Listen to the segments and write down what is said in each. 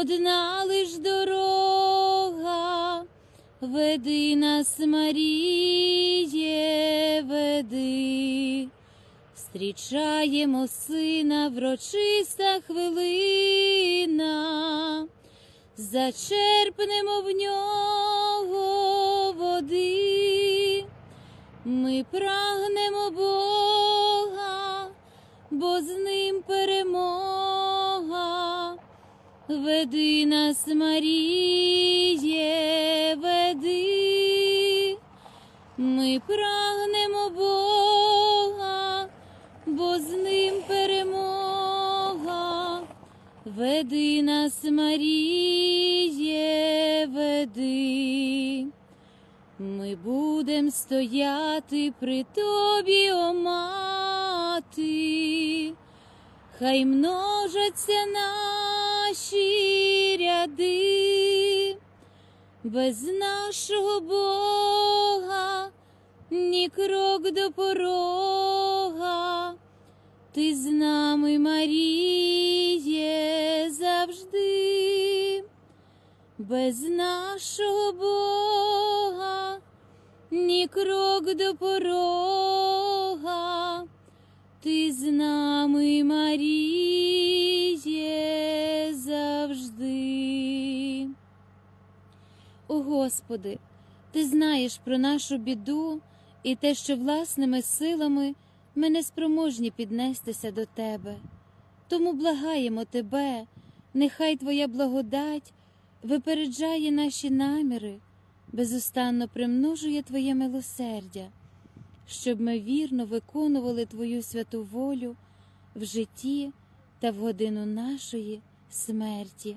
одна лиш дорога, веди нас, Маріє, веди. Встрічаємо сина, врочиста хвилина, зачерпнемо в нього води, ми прагнемо Бога, бо з ним перемога. Веди нас, Маріє, веди, ми прагнемо Бога, бо з ним перемога. Веди нас, Маріє, веди. Ми будем стояти при тобі, о мати, хай множаться наші ряди, без нашого Бога ні крок до порога, ти з нами, Маріє, завжди, без нашого Бога ні крок до порога, ти з нами, Маріє, Господи, Ти знаєш про нашу біду і те, що власними силами ми не спроможні піднестися до Тебе. Тому благаємо Тебе, нехай Твоя благодать випереджає наші наміри, безустанно примножує Твоє милосердя, щоб ми вірно виконували Твою святу волю в житті та в годину нашої смерті.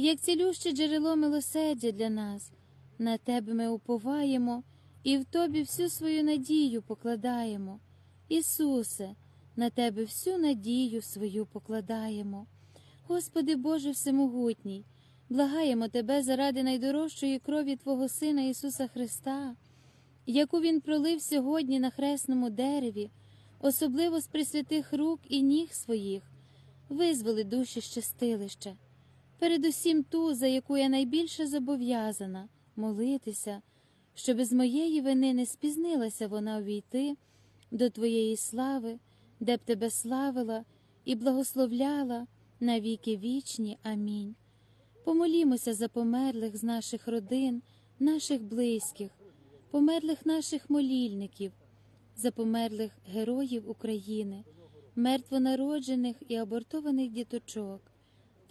як цілюще джерело милосердя для нас, на Тебе ми уповаємо і в Тобі всю свою надію покладаємо. Ісусе, на Тебе всю надію свою покладаємо. Господи Боже Всемогутній, благаємо Тебе заради найдорожчої крові Твого Сина Ісуса Христа яку він пролив сьогодні на хресному дереві, особливо з присвятих рук і ніг своїх, визволи душі щастилища, передусім ту, за яку я найбільше зобов'язана молитися, щоб з моєї вини не спізнилася вона увійти до Твоєї слави, де б тебе славила і благословляла на віки вічні. Амінь. Помолімося за померлих з наших родин, наших близьких померлих наших молільників, за померлих героїв України, мертвонароджених і абортованих діточок,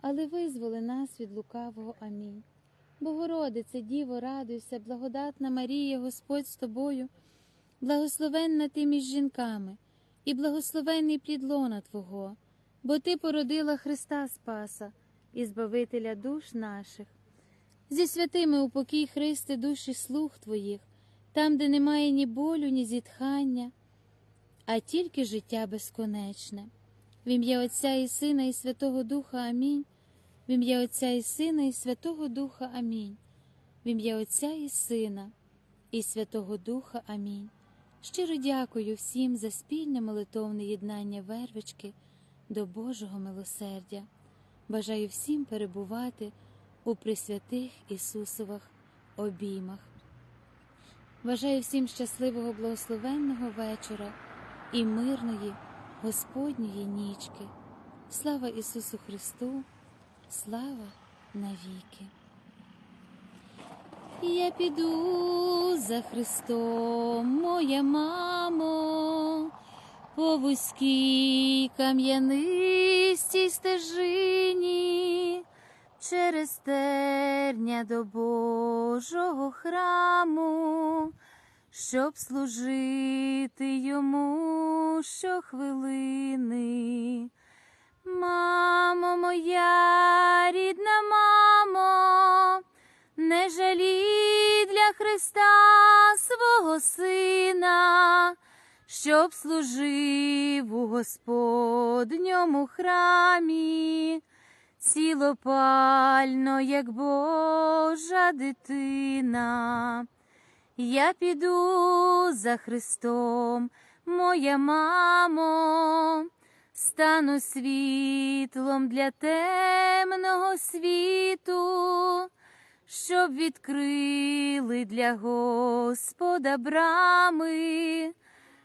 але визволи нас від лукавого. Амінь. Богородице, Діво, радуйся, благодатна Марія, Господь з тобою, благословенна ти між жінками, і благословенний плід лона Твого, бо Ти породила Христа Спаса і Збавителя душ наших. Зі святими упокій Христи, душі слуг Твоїх, там, де немає ні болю, ні зітхання, а тільки життя безконечне. В ім'я Отця і Сина, і Святого Духа Амінь. В ім'я Отця і Сина, і Святого Духа Амінь. В ім'я Отця і Сина, і Святого Духа Амінь. Щиро дякую всім за спільне молитовне єднання вервички до Божого милосердя. Бажаю всім перебувати у присвятих Ісусових обіймах. Бажаю всім щасливого, благословенного вечора і мирної Господньої нічки. Слава Ісусу Христу, слава навіки. Я піду за Христом, моя мамо, по вузькій кам'янистій стежині через терня до Божого храму, щоб служити йому щохвилини. Мамо моя рідна мамо, не жалі для Христа свого сина, щоб служив у Господньому храмі цілопально, як Божа дитина. Я піду за Христом, моя мамо, стану світлом для темного світу, щоб відкрили для Господа брами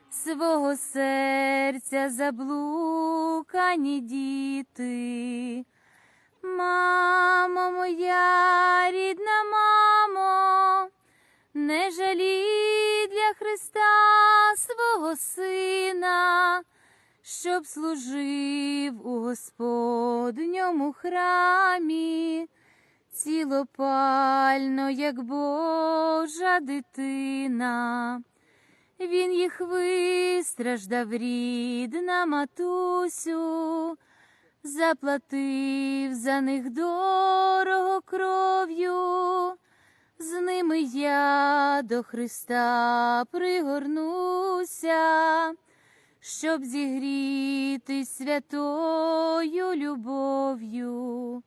свого серця заблукані діти. Мамо моя рідна мамо, не жалій для Христа свого сина, щоб служив у Господньому храмі, цілопально, як Божа дитина. Він їх вистраждав, рідна матусю, заплатив за них дорого кров'ю, з ними я до Христа пригорнуся, щоб зігріти святою любов'ю.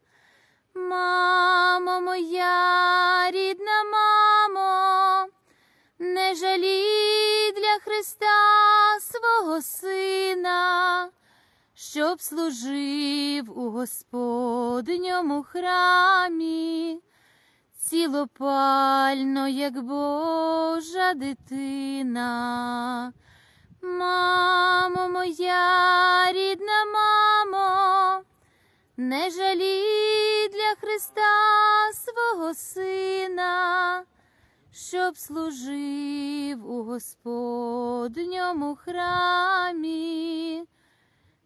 Мамо моя рідна мамо, не жалій для Христа свого сина, щоб служив у Господньому храмі, цілопально, як Божа дитина. Мамо моя рідна мамо, не жалій для Христа свого сина, щоб служив у Господньому храмі,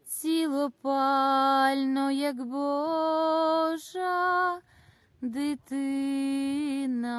цілопально, як Божа дитина.